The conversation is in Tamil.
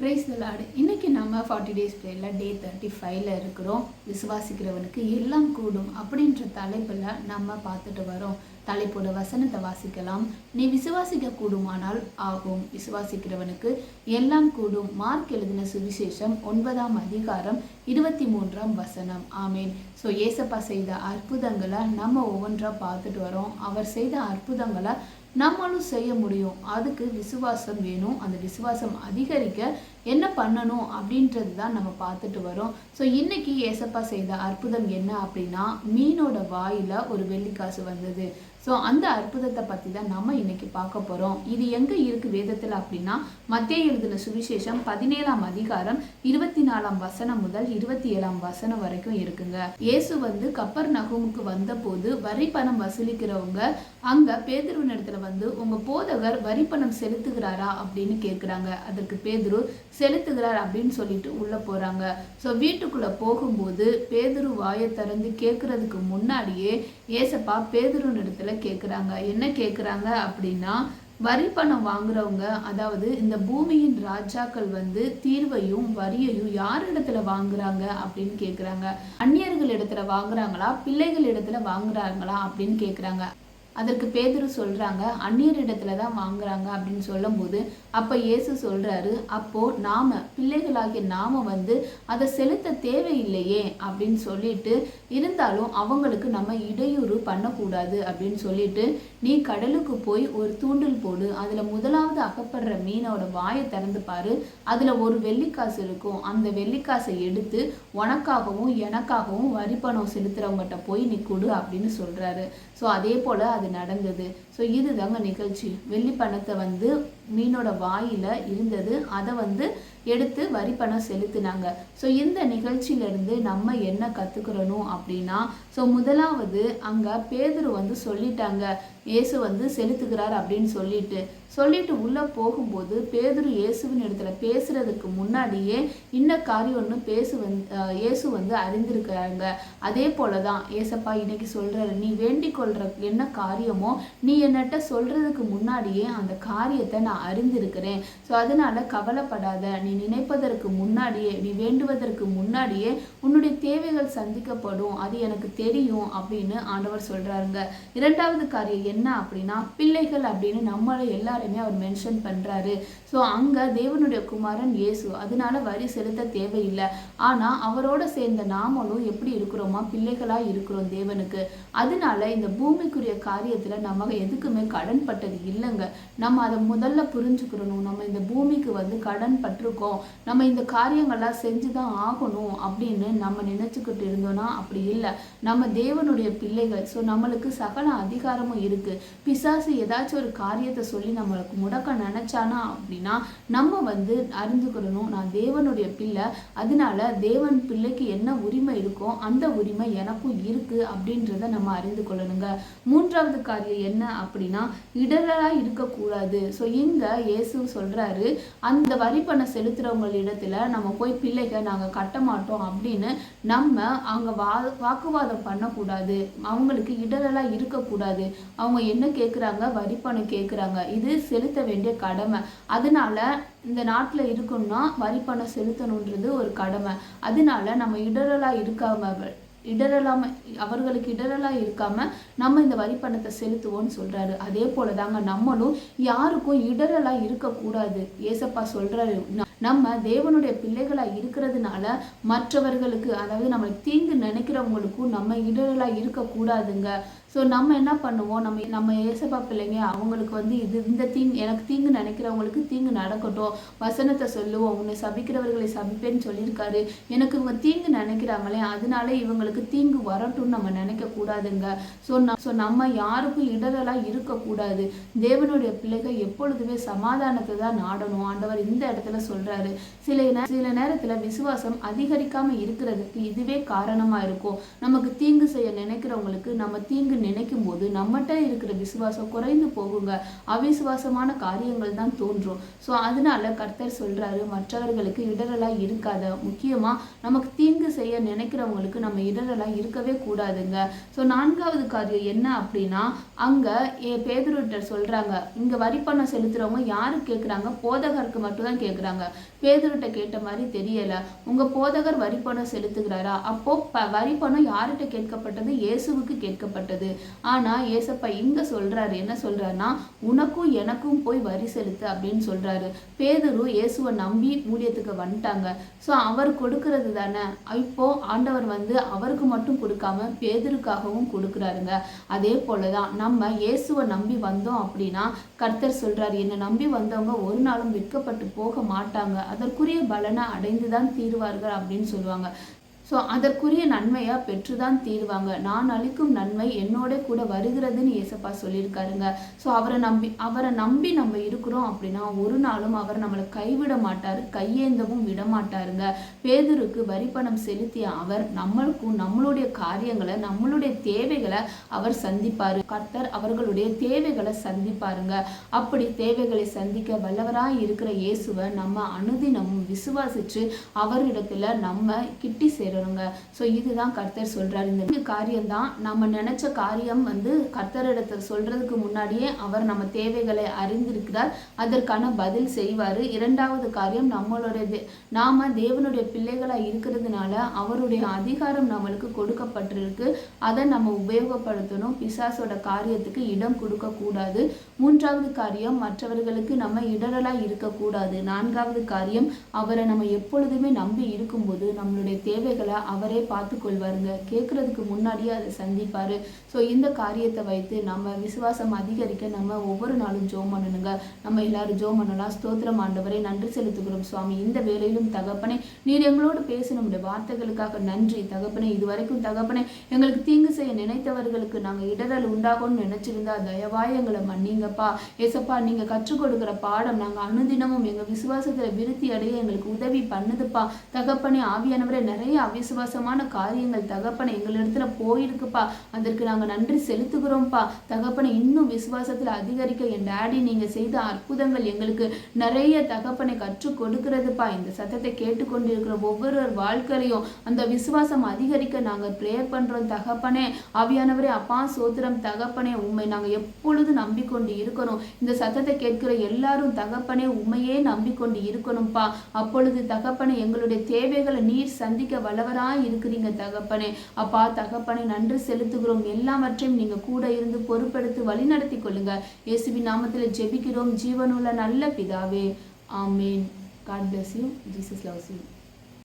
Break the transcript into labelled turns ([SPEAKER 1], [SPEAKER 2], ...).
[SPEAKER 1] பிரைஸ் விளாடு இன்னைக்கு நம்ம ஃபார்ட்டி டேஸ் ப்ரேயில் டே தேர்ட்டி ஃபைவ்ல இருக்கிறோம். விசுவாசிக்கிறவனுக்கு எல்லாம் கூடும் அப்படின்ற தலைப்பில் நம்ம பார்த்துட்டு வரோம். தலைப்போட வசனத்தை வாசிக்கலாம். நீ விசுவாசிக்க கூடுமானால் ஆகும். விசுவாசிக்கிறவனுக்கு எல்லாம் கூடும். மார்க் எழுதின சுவிசேஷம் ஒன்பதாம் அதிகாரம் இருபத்தி மூன்றாம் வசனம். ஆமேன். ஸோ ஏசப்பா செய்த அற்புதங்களை நம்ம ஒவ்வொன்றா பார்த்துட்டு வரோம். அவர் செய்த அற்புதங்களை நம்மளும் செய்ய முடியும். அதுக்கு விசுவாசம் வேணும். அந்த விசுவாசம் அதிகரிக்க என்ன பண்ணணும் அப்படின்றது தான் நம்ம பார்த்துட்டு வரோம். ஸோ இன்னைக்கு ஏசப்பா செய்த அற்புதம் என்ன அப்படின்னா மீனோட வாயில ஒரு வெள்ளிக்காசு வந்தது. ஸோ அந்த அற்புதத்தை பற்றி தான் நம்ம இன்னைக்கு பார்க்க போகிறோம் இது எங்கே இருக்குது வேதத்தில் அப்படின்னா மத்திய எழுதின சுவிசேஷம் பதினேழாம் அதிகாரம் இருபத்தி நாலாம் வசனம் முதல் இருபத்தி ஏழாம் வசனம் வரைக்கும் இருக்குங்க. இயேசு வந்து கப்பர் நகமுக்கு வந்தபோது வரி பணம் வசூலிக்கிறவங்க அங்கே பேதுருவின் இடத்துல வந்து உங்கள் போதகர் வரி பணம் செலுத்துகிறாரா? அப்படின்னு கேட்குறாங்க அதற்கு பேதுரு செலுத்துகிறார் அப்படின்னு சொல்லிட்டு உள்ளே போகிறாங்க ஸோ வீட்டுக்குள்ளே போகும்போது பேதுரு வாயை திறந்து கேட்குறதுக்கு முன்னாடியே ஏசப்பா பேதுருவின் இடத்துல கேட்குறாங்க என்ன கேட்குறாங்க அப்படின்னா வரி பணம் வாங்குறவங்க அதாவது இந்த பூமியின் ராஜாக்கள் வந்து தீர்வையும் வரியையும் யார் இடத்துல வாங்குறாங்க அப்படின்னு கேட்குறாங்க அந்நியர்கள் இடத்துல வாங்குறாங்களா? பிள்ளைகள் இடத்துல வாங்குறாங்களா அப்படின்னு கேட்குறாங்க அதற்கு பேதுரு சொல்கிறாங்க அந்நியரிடத்துல தான் வாங்குறாங்க அப்படின்னு சொல்லும்போது அப்போ இயேசு சொல்கிறாரு அப்போது நாம பிள்ளைகளாகிய நாம வந்து அதை செலுத்த தேவையில்லையே அப்படின்னு சொல்லிட்டு இருந்தாலும் அவங்களுக்கு நம்ம இடையூறு பண்ணக்கூடாது அப்படின்னு சொல்லிட்டு நீ கடலுக்கு போய் ஒரு தூண்டில் போடு அதில் முதலாவது அகப்படுற மீனோட வாயை திறந்து பாரு அதில் ஒரு வெள்ளிக்காசு இருக்கும். அந்த வெள்ளிக்காசை எடுத்து உனக்காகவும் எனக்காகவும் வரி பணம் செலுத்துறவங்ககிட்ட போய் நீ கொடு அப்படின்னு சொல்கிறாரு ஸோ அதே போல் அது நடந்தது. ஸோ இதுதாங்க நிகழ்ச்சி. வெள்ளி பணத்தை வந்து மீனோட வாயில இருந்தது. அதை வந்து எடுத்து வரி பணம் செலுத்தினாங்க. ஸோ இந்த நிகழ்ச்சியிலேருந்து நம்ம என்ன கற்றுக்கிறணும் அப்படின்னா ஸோ முதலாவது அங்கே பேதுரு வந்து சொல்லிட்டாங்க. இயேசு வந்து செலுத்துகிறார் அப்படின்னு சொல்லிட்டு சொல்லிட்டு உள்ளே போகும்போது பேதுரு இயேசுவின் இடத்துல பேசுறதுக்கு முன்னாடியே இன்ன காரியம் ஒன்று பேசு வந் இயேசு வந்து அறிந்திருக்கிறாங்க. அதே போல தான் ஏசப்பா இன்னைக்கு சொல்கிற நீ வேண்டிக் கொள்கிற என்ன காரியமோ நீ என்னட்ட சொல்கிறதுக்கு முன்னாடியே அந்த காரியத்தை நான் அறிந்திருக்கிறேன். ஸோ அதனால கவலைப்படாத. நீ நினைப்பதற்கு முன்னாடியே நீ வேண்டுவதற்கு முன்னாடியே உன்னுடைய தேவைகள் சந்திக்கப்படும். அது எனக்கு தெரியும் அப்படின்னு ஆண்டவர் சொல்கிறாருங்க இரண்டாவது காரியம் என்ன அப்படின்னா பிள்ளைகள் அப்படின்னு நம்மளை எல்லாருமே அவர் மென்ஷன் பண்றாரு. ஸோ அங்கே தேவனுடைய குமாரன் இயேசு. அதனால வரி செலுத்த தேவையில்லை. ஆனால் அவரோட சேர்ந்த நாமளும் எப்படி இருக்கிறோமா? பிள்ளைகளாக இருக்கிறோம் தேவனுக்கு. அதனால இந்த பூமிக்குரிய காரியத்தில் நம்ம எதுக்குமே கடன் பட்டது இல்லைங்க. நம்ம அதை முதல்ல புரிஞ்சுக்கிறணும். நம்ம இந்த பூமிக்கு வந்து கடன் பட்டிருக்கோம். நம்ம இந்த காரியங்கள்லாம் செஞ்சு தான் ஆகணும் அப்படின்னு நம்ம நினச்சிக்கிட்டு இருந்தோம்னா அப்படி இல்லை. நம்ம தேவனுடைய பிள்ளைகள். ஸோ நம்மளுக்கு சகல அதிகாரமும் இருக்கு. பிசாசு ஏதாச்சும் ஒரு காரியத்தை சொல்லி நம்மளுக்கு முடக்க நினைச்சானா அப்படின்னா நம்ம வந்து அறிந்துக்கிறணும் நான் தேவனுடைய பிள்ளை. அதனால தேவன் பிள்ளைக்கு என்ன உரிமை இருக்கோ அந்த உரிமை எனக்கும் இருக்கு அப்படின்றத நம்ம அறிந்து கொள்ளணுங்க. மூன்றாவது காரியம் என்ன அப்படின்னா இடரலா இருக்கக்கூடாது. ஸோ இங்க இயேசு சொல்றாரு அந்த வரி பண்ண செலுத்துறவங்க இடத்துல நம்ம போய் பிள்ளைக நாங்க கட்ட மாட்டோம் அப்படின்னு நம்ம அங்க வா வாக்குவாதம் பண்ணக்கூடாது. அவங்களுக்கு இடரலா இருக்கக்கூடாது. அவங்க அவங்க என்ன கேட்குறாங்க வரி பணம் கேட்குறாங்க இது செலுத்த வேண்டிய கடமை. அதனால இந்த நாட்டில் இருக்கணும்னா வரி பணம் செலுத்தணுன்றது ஒரு கடமை. அதனால நம்ம இடரலாக இருக்காம இடரலாம அவர்களுக்கு இடரலா இருக்காம நம்ம இந்த வரி பணத்தை செலுத்துவோம்னு சொல்றாரு. அதே போல தாங்க நம்மளும் யாருக்கும் இடரலா இருக்கக்கூடாது. ஏசப்பா சொல்றாரு நம்ம தேவனுடைய பிள்ளைகளாக இருக்கிறதுனால மற்றவர்களுக்கு அதாவது நம்மளை தீங்கு நினைக்கிறவங்களுக்கும் நம்ம இடரலாக இருக்கக்கூடாதுங்க. ஸோ நம்ம என்ன பண்ணுவோம்? நம்ம நம்ம ஏசப்பா பிள்ளைங்க அவங்களுக்கு வந்து இது இந்த தீங்கு எனக்கு தீங்கு நினைக்கிறவங்களுக்கு தீங்கு நடக்கட்டும். வசனத்தை சொல்லுவோம். உன்னை சபிக்கிறவர்களை சபிப்பேன்னு சொல்லியிருக்காரு. எனக்கு இவங்க தீங்கு நினைக்கிறாங்களே அதனால இவங்களுக்கு தீங்கு வரட்டும்னு நம்ம நினைக்கக்கூடாதுங்க. ஸோ ஸோ ஸோ நம்ம யாருக்கும் இடரெல்லாம் இருக்கக்கூடாது. தேவனுடைய பிள்ளைகள் எப்பொழுதுமே சமாதானத்தை தான் நாடணும். ஆண்டவர் இந்த இடத்துல சொல்றாரு. சில சில நேரத்தில் விசுவாசம் அதிகரிக்காம இருக்கிறதுக்கு இதுவே காரணமா இருக்கும். நமக்கு தீங்கு செய்ய நினைக்கிறவங்களுக்கு நம்ம தீங்கு நினைக்கும் போது நம்மகிட்ட இருக்கிற விசுவாசம் குறைந்து போகுங்க. அவிசுவாசமான காரியங்கள் தான் தோன்றும். ஸோ அதனால கர்த்தர் சொல்றாரு மற்றவர்களுக்கு இடரலா இருக்காத. முக்கியமா நமக்கு தீங்கு செய்ய நினைக்கிறவங்களுக்கு நம்ம இடரலா இருக்கவே கூடாதுங்க. ஸோ நான்காவது காரியம் என்ன அப்படின்னா அங்க ஏ பேதுருட்ட சொல்றாங்க. இங்க வரி பணம் செலுத்துறவங்க யாரு கேட்குறாங்க போதகருக்கு மட்டும் தான் கேட்குறாங்க பேதர்கிட்ட கேட்ட மாதிரி தெரியல. உங்க போதகர் வரி பணம் செலுத்துகிறாரா? அப்போ ப வரி பணம் யார்கிட்ட கேட்கப்பட்டது? இயேசுவுக்கு கேட்கப்பட்டது. ஆனா ஏசப்பா இங்க சொல்றாரு. என்ன சொல்றாருன்னா உனக்கும் எனக்கும் போய் வரி செலுத்து அப்படின்னு சொல்றாரு. பேதுரு இயேசுவை நம்பி ஊழியத்துக்கு வந்துட்டாங்க. ஸோ அவர் கொடுக்கறது தானே? இப்போ ஆண்டவர் வந்து அவருக்கு மட்டும் கொடுக்காம பேதருக்காகவும் கொடுக்குறாருங்க. அதே போலதான் நம்ம இயேசுவை நம்பி வந்தோம் அப்படின்னா கர்த்தர் சொல்றாரு என்னை நம்பி வந்தவங்க ஒரு நாளும் விற்கப்பட்டு போக மாட்டாங்க. அதற்குரிய பலனை அடைந்து தான் தீருவார்கள் அப்படின்னு சொல்லுவாங்க. ஸோ அதற்குரிய நன்மையாக பெற்றுதான் தீருவாங்க. நான் அளிக்கும் நன்மை என்னோட கூட வருகிறதுன்னு ஏசப்பா சொல்லியிருக்காருங்க. ஸோ அவரை நம்பி அவரை நம்பி நம்ம இருக்கிறோம் அப்படின்னா ஒரு நாளும் அவர் நம்மளை கைவிட மாட்டார் கையேந்தவும் விட மாட்டாருங்க பேதருக்கு வரி பணம் செலுத்திய அவர் நம்மளுக்கும் நம்மளுடைய காரியங்களை நம்மளுடைய தேவைகளை அவர் சந்திப்பார். கர்த்தர் அவர்களுடைய தேவைகளை சந்திப்பாருங்க. அப்படி தேவைகளை சந்திக்க வல்லவராக இருக்கிற இயேசுவை நம்ம அனுதினமும் விசுவாசிச்சு அவரிடத்துல நம்ம கிட்டி சேர வருங்க. ஸோ இதுதான் கர்த்தர் சொல்றாரு. இந்த காரியம் தான் நம்ம நினச்ச காரியம் வந்து கர்த்தரிடத்தை சொல்றதுக்கு முன்னாடியே அவர் நம்ம தேவைகளை அறிந்திருக்கிறார். அதற்கான பதில் செய்வார். இரண்டாவது காரியம் நம்மளுடைய நாம தேவனுடைய பிள்ளைகளாக இருக்கிறதுனால அவருடைய அதிகாரம் நம்மளுக்கு கொடுக்கப்பட்டிருக்கு. அதை நம்ம உபயோகப்படுத்தணும். பிசாசோட காரியத்துக்கு இடம் கொடுக்க கூடாது மூன்றாவது காரியம் மற்றவர்களுக்கு நம்ம இடரலாக இருக்கக்கூடாது. நான்காவது காரியம் அவரை நம்ம எப்பொழுதுமே நம்பி இருக்கும்போது நம்மளுடைய தேவைகளை விஷயங்களை அவரே பார்த்து கொள்வாருங்க. கேட்கறதுக்கு முன்னாடியே அதை சந்திப்பாரு. ஸோ இந்த காரியத்தை வைத்து நம்ம விசுவாசம் அதிகரிக்க நம்ம ஒவ்வொரு நாளும் ஜோம் பண்ணணுங்க. நம்ம எல்லாரும் ஜோம் பண்ணலாம். ஸ்தோத்திரம் ஆண்டவரை நன்றி செலுத்துகிறோம் சுவாமி. இந்த வேலையிலும் தகப்பனே நீர் எங்களோடு பேசணும் வார்த்தைகளுக்காக நன்றி. தகப்பனே இதுவரைக்கும் தகப்பனே எங்களுக்கு தீங்கு செய்ய நினைத்தவர்களுக்கு நாங்கள் இடரல் உண்டாகும்னு நினைச்சிருந்தா தயவாய் எங்களை மன்னிங்கப்பா. ஏசப்பா நீங்கள் கற்றுக் கொடுக்குற பாடம் நாங்கள் அனுதினமும் எங்க விசுவாசத்தில் விருத்தி அடைய எங்களுக்கு உதவி பண்ணுதுப்பா. தகப்பனே ஆவியானவரை நிறைய அவிசுவாசமான காரியங்கள் தகப்பனை எங்களிடத்துல போயிருக்குப்பா. அதற்கு நாங்கள் நன்றி செலுத்துகிறோம்ப்பா. தகப்பனை இன்னும் விசுவாசத்தில் அதிகரிக்க என் டேடி நீங்கள் செய்த அற்புதங்கள் எங்களுக்கு நிறைய தகப்பனை கற்றுக் கொடுக்கிறதுப்பா. இந்த சத்தத்தை கேட்டுக்கொண்டிருக்கிற ஒவ்வொரு வாழ்க்கையிலையும் அந்த விசுவாசம் அதிகரிக்க நாங்கள் ப்ரேயர் பண்ணுறோம் தகப்பனே. ஆவியானவரே அப்பா சோத்திரம் தகப்பனே உண்மை நாங்கள் எப்பொழுது நம்பிக்கொண்டு இருக்கிறோம் இந்த சத்தத்தை கேட்கிற எல்லாரும் தகப்பனே உண்மையே நம்பிக்கொண்டு இருக்கணும்ப்பா. அப்பொழுது தகப்பனை எங்களுடைய தேவைகளை நீர் சந்திக்க வள நல்லவராய் இருக்கிறீங்க தகப்பனே. அப்பா தகப்பனை நன்றி செலுத்துகிறோம். எல்லாவற்றையும் நீங்க கூட இருந்து பொறுப்பெடுத்து வழி நடத்தி கொள்ளுங்க. இயேசுவி நாமத்தில் ஜெபிக்கிறோம். ஜீவனுள்ள நல்ல பிதாவே. Amen. God bless you Jesus loves you